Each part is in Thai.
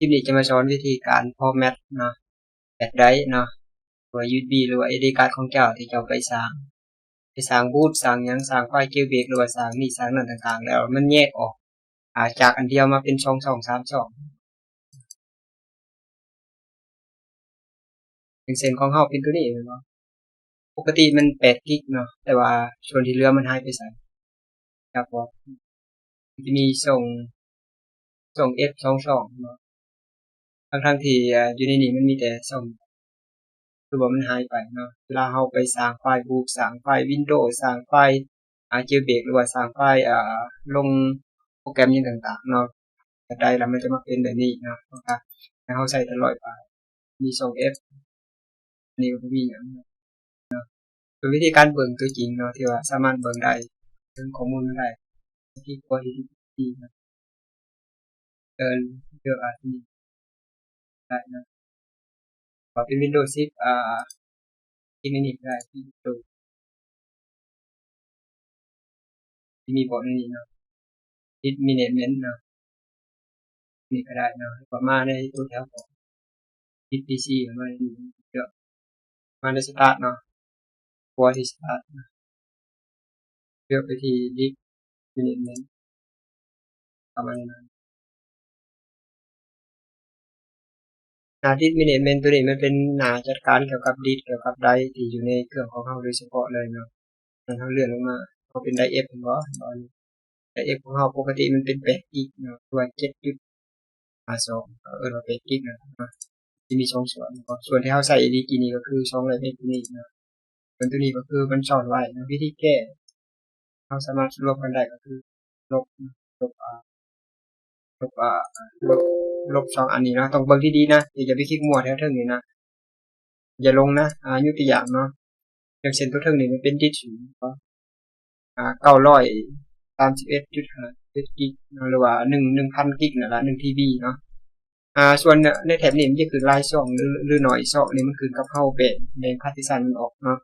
ลิปนี้จะมาสอนวิธีการฟอแมตเนาะแบบไดเนาะหรือว่า USB หรือว่า SD card ของเจ้าที่เจ้าไปสร้าง ไปสร้างบูตสร้างยังสร้างไฟล์เกลเบกหรือว่าสร้างนี่สร้างนั่นต่างๆ แล้วมันแยกออกอาจากอันเดียวมาเป็นช่องสองสามช่องเป็นเส้นของเฮาเป็นตัวนี้เนาะปกติมันแปดกิกเนาะแต่ว่าส่วนที่เหลือมันหายไปใส่ครับผมมันจะมีส่งส่ง F สองสองเนาะ ทั้งทั้งที่อยู่ในนี้มันมีแต่ส่งคือว่ามันหายไปเนาะเวลาเราไปสร้างไฟล์บูกสร้างไฟล์วินโดว์สร้างไฟล์อ่าเจเบกหรือว่าสร้างไฟล์อ่าลงโปรแกรมยังต่างๆเนาะแต่ใดแล้วมันจะมาเป็นแบบนี้เนาะนะครับให้เราใส่ตลอดไปมีส่ง F อันนี้ก็บ่มีอย่างเนาะเป็นวิธีการเบิ่งตัวจริงเนาะที่ว่าสามารถเบิ่งได้ถึงข้อมูลได้ที่ควรที่ดีนะเดินเลือกอาที่ ได้นะพอเป็น Windows 10อ่าที่ไม่นิได้ที่ดูที่มีบทนี้เนาะที่มีเนตเมนต์เนาะนี่ก็ได้เนาะประมาณในตัวแถวของที่ PC มันเยอะมาในสตาร์ทเนาะตัวที่สตาร์ทเลือกไปที่ดิสมีเนตเมนต์ประมาณนั้น นาดิสมิเนเมนตัวนี้มันเป็นหนาจัดการเกี่ยวกับดิสเกี่ยวกับไดที่อยู่ในเครื่องของเราโดยเฉพาะเลยเนาะมันเขาเลื่อนลงมาเขาเป็นไดเอฟเห็นบ่ตอนไดเอฟของเราปกติมันเป็นแปดกิกเนาะตัวเจ็ดจุดห้าสองเออเราแปดกิกนะที่มีสองส่วนส่วนที่เขาใส่ดีกีนี้ก็คือสองเลยเป็นตัวนี้เนาะส่วนตัวนี้ก็คือมันซ่อนไว้นะวิธีแก้เราสามารถลบกันได้ก็คือลบลบอ่า ลบอ่าลบลบสองอันนี้นะต้องเบิ่งที่ดีนะอย่าไปคลิกมั่วแถวเทิงนี่นะอย่าลงนะอ่ายกตัวอย่างเนาะอย่างเช่นตัวเทิงนี่มันเป็นดิสก์เนาะอ่าเก้าร้อยสามสิบเอ็ดจุดห้าเจ็ดกิกเนหรือว่าหนึ่งหนึ่งพันกิกนั่นละหนึ่งทีบีเนาะอ่าส่วนในแถบนี้มันจะคือลายช่องหรือหรือหน่อยช่องนี่มันคือกับเข้าเป็นในพาร์ติชันมันออกเนาะ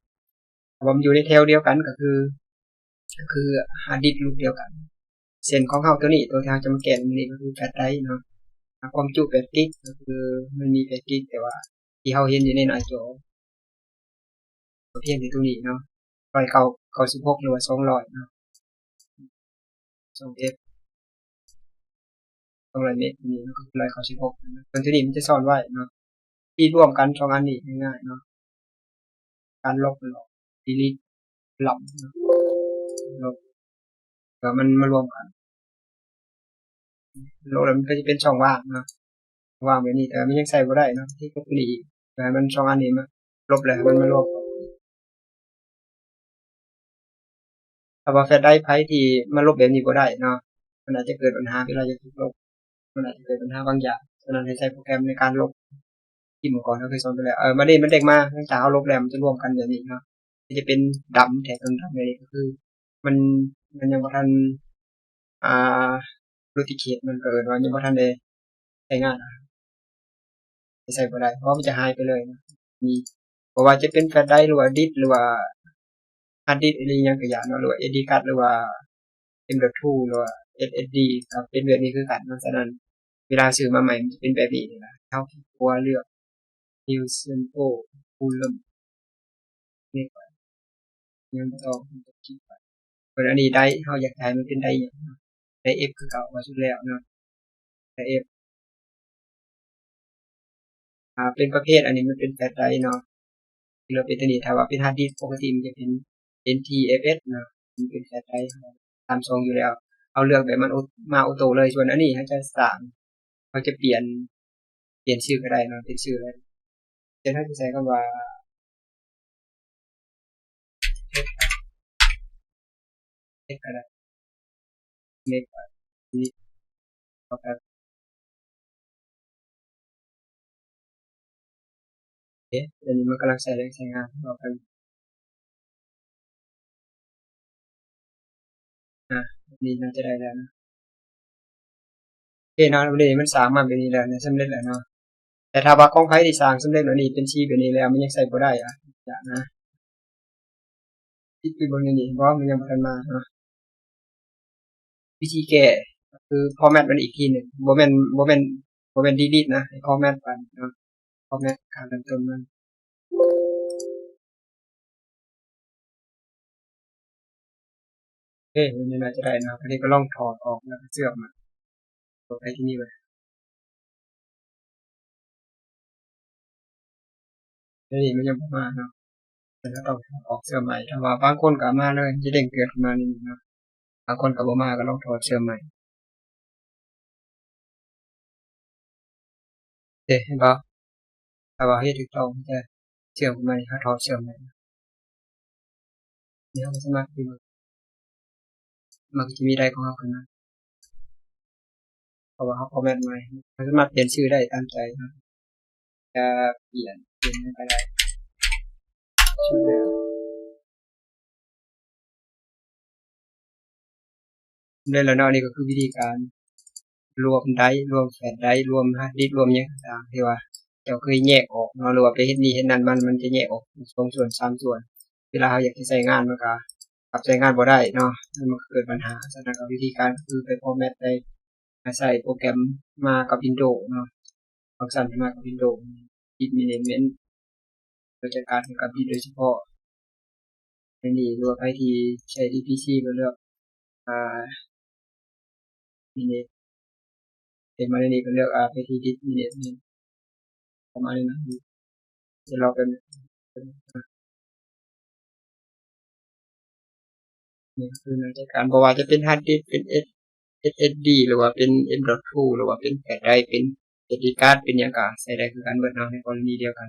แต่ว่ามันอยู่ในแถวเดียวกันก็คือ ก็คือฮาร์ดดิสก์รูปเดียวกัน เส้นของเข้าตัวนี้ตัวทางจะมาแกนนี่ก็คือแฟลชไดรเนาะความจุ8กิกก็คือมันมี8กิกแต่ว่า ที่เราเห็นอยู่ในหน้าจอเพียงที่ตรงนี้เนาะร้อยเก้าเก้าสิบหกหรือว่าสองร้อยเนาะสองเอฟสองร้อยเมตรนี่ก็คือร้อยเก้าสิบหกส่วนที่นี้มันจะซ่อนไว้เนาะที่ร่วมกันสองอันนี้ง่ายๆเนาะการลบหลอกดีลิทหลับเนาะลบแล้วมันมารวมกัน โลแล้วมันก็จะเป็นช่องว่างเนาะว่างแบบนี้แต่มันยังใส่บ่ได้เนาะที่ก็ดีแต่มันช่องอันนี้มาลบแล้วมันมารวมกันถ้าว่าแฟลชไดรฟ์ไพ่ที่มาลบแบบนี้บ่ได้เนาะมันอาจจะเกิดปัญหาเวลาจะถูกลบมันอาจจะเกิดปัญหาบางอย่างฉะนั้นให้ใช้โปรแกรมในการลบที่เมื่อก่อนเราเคยสอนไปแล้วเออมาเด่นมันเด็กมาหลังจากเอาลบแล้วมันจะรวมกันแบบนี้เนาะจะเป็นดำแถบดำๆเลยก็คือ มันมันยังบ่ทันอ่า รูติเคตมันเกิดว่ายังบ่ทันได้ใช้งานใส่บ่ได้เพราะมันจะหายไปเลยนะมีเพราะว่าจะเป็นแฟลชไดรฟ์หรือว่าดิสหรือว่าฮาร์ดดิสอะไรยังก็อย่างเนหรือว่า SD card หรือว่า M.2 หรือว่า SSD ครับเป็นแบบนี้คือกันเพราะฉะนั้นเวลาซื้อมาใหม่มันจะเป็นแบบนี้นะเท่าที่ควรเลือก New Simple Fullem นี่ก่อนยังต้องคิดไปส่วนอันนี้ได้เฮาอยากได้มันเป็นได้ยัง ได้ F คือเก่ามาสุดแล้วเนาะได้ F อ่าเป็นประเภทอันนี้มันเป็นแฟลชไดร์เนาะเราเป็นตัวนี้ถ้าว่าเป็นฮาร์ดดิสก์ปกติมันจะเป็น NTFS เนาะมันเป็นแฟลชไดร์ตามทรงอยู่แล้ว เอาเลือกแบบมันมาออโต้เลยส่วนอันนี้เขาจะสั่งเขาจะเปลี่ยนเปลี่ยนชื่อก็ได้เนาะเป็นชื่ออะไรเช่นถ้าจะใช้คำว่า F ก็ได้ อาแบบเอ๊ะเดี๋ยวนี้มันกำลังใช้แรงใช้งานเรากันอะนี่น่าจะได้แล้วนะโอเคเนาะวันนี้มันสร้างมาแบบนี้แล้วเนะสำเร็จแล้วเนาะแต่ถ้าว่าของไผที่สร้างสำเร็จแล้วนี่เป็นชีแบบนี้แล้วมันยังใส่บ่ได้อะอย่านะคิดไปเบิ่งนี่นี่เพราะมันยังบ่ทันมาเนาะ วิธีแก้คือฟอแมตมันอีกทีหนึ่งบ่แม่นบ่แม่นบ่เป็นดีดนะให้คอมเมนต์ไปนะคอมเมนต์การเริ่มต้นมันเฮ้ยมันน่าจะได้นะอันนี้ก็ลองถอดออกแล้วเชื่อมมาตัวไปที่นี่เลยนี่มันยังบ่มาเนาะแต่ก็ต้องออกเสื้อใหม่ถ้าว่าบางคนก็มาเลยจะเด้งเกิดมานี่นะ บางคนก็บ่มาก็ลองถอดเสื้อใหม่เด้เห็นบ่ถ้าว่าเฮ็ดถูกต้องจะเชื่อมใหม่ถ้าถอดเสื้อใหม่เดี๋ยวมันสมัครดูมันจะมีได้ของเราขึ้นมาเพราะว่าเขาคอมเมนต์ใหม่มันสามารถเปลี่ยนชื่อได้ตามใจนะจะเปลี่ยนเปลี่ยนไปได้ชื่อเดิมได้แล้วเนาะนี่ก็คือวิธีการรวมได้รวมแฟดได้รวมฮะดิรวมหยังต่างที่ว่าเจ้าเคยแยกออกเนาะหรือว่าไปเฮ็ดนี่เฮ็ดนั่นมันมันจะแยกออกสองส่วนสามส่วน เวลาเราอยากจะใช้งานมันก็ปรับใช้งานบ่ได้เนาะมันเกิดปัญหาฉะนั้นก็วิธีการคือไปฟอแมตได้ใส่โปรแกรมมากับ Windows เนาะฟังก์ชันที่มากับ Windows Disk Management โดยจัดการกับดิสโดยเฉพาะในนี้รว่าใครที่ใช้ที่ PC ก็เลือกอ่า Manage เป็นมาในนี้ก็เลือกอ่าไปที่ดิส Management ประมาณนี้นะเดี๋ยวเราเป็นนี่คือในการบ่ว่าจะเป็น Hard Disk เป็น S SSD หรือว่าเป็น M.2 หรือว่าเป็นแฟลชไดเป็น SD card เป็นยังก็ใช้ได้คือกันเบิดเนาะในกรณีเดียวกัน